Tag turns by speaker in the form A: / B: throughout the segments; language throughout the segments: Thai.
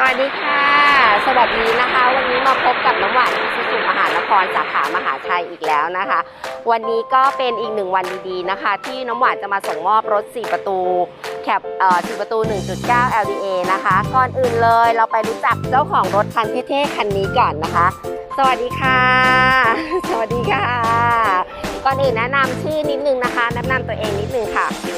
A: สวัสดีค่ะ สวัสดีนะคะ วันนี้มาพบกับน้ำหวานสุสุมหานครสาขามหาชัยอีกแล้วนะคะ วันนี้ก็เป็นอีกหนึ่งวันดีๆนะคะ ที่น้ำหวานจะมาส่งมอบรถ 4 ประตูแคปเอ่อ4ประตู 1.9 LDA นะคะ ก่อนอื่นเลยเราไปรู้จักเจ้าของรถคันเท่ๆคันนี้ก่อนนะคะ สวัสดีค่ะ สวัสดีค่ะ ก่อนอื่นแนะนำชื่อนิดนึงนะคะแนะนำตัวเองนิดนึงค่ะ
B: พี่ค่ะ
A: ค่ะอะ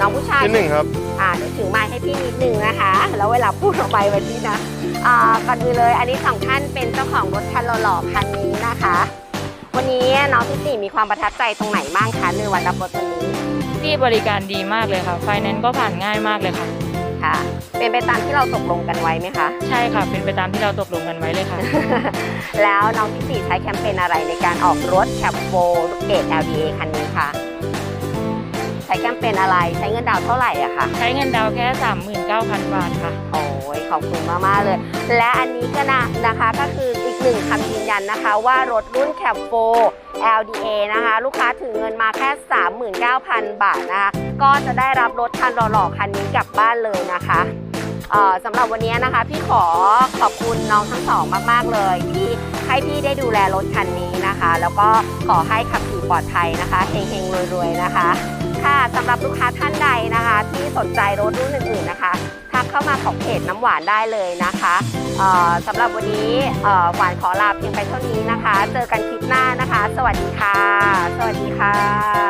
A: น้องผู้ชาย
C: ที่หนึ่งครับ
A: อ่าเดี๋ยวถือไม้ให้พี่นิดนึงนะคะ แล้วเวลาพูดออกไปวันนี้นะ อ่าก่อนอื่นเลย อันนี้สองท่านเป็นเจ้าของรถคันหล่อๆคันนี้นะคะ วันนี้น้องที่สี่มีความประทับใจตรงไหนบ้างคะในวันรับรถวันนี้
B: พี่บริการดีมากเลยค่ะ ไฟแนนซ์ก็ผ่านง่ายมากเลยค่ะ
A: ค่ะ เป็นไปตามที่เราตกลงกันไว้ไหมคะ
B: ใช่ค่ะ เป็นไปตามที่เราตกลงกันไว้เลยค่ะ
A: แล้วน้องที่สี่ใช้แคมเปญอะไรในการออกรถแคปโฟเอท LDA คันนี้คะใช้ แคมเปญอะไรใช้เงินดาวน์เท่าไหร่อะคะ
B: ใช้เงินดาวน์แค่ 39,000 บาทค่ะ
A: โอ้ยขอบคุณมากๆเลย และอันนี้ก็นะนะคะก็คืออีกหนึ่งคำยืนยันนะคะ ว่ารถรุ่นแคปโฟ LDA นะคะ ลูกค้าถือเงินมาแค่ 39,000 บาทนะคะ ก็จะได้รับรถคันหล่อๆคันนี้กลับบ้านเลยนะคะเอ่อสำหรับวันนี้นะคะ พี่ขอขอบคุณน้องทั้งสองมาก ๆ เลย ที่ให้พี่ได้ดูแลรถคันนี้นะคะ แล้วก็ขอให้ขับขี่ปลอดภัยนะคะเฮงๆรวยๆนะคะ ค่ะสำหรับลูกค้าท่านใดนะคะ ที่สนใจรถรุ่นอื่นๆนะคะทักเข้ามาของเพจน้ำหวานได้เลยนะคะเออสำหรับวันนี้หวานขอลาเพียงไปเท่านี้นะคะ เจอกันคลิปหน้านะคะ สวัสดีค่ะ สวัสดีค่ะ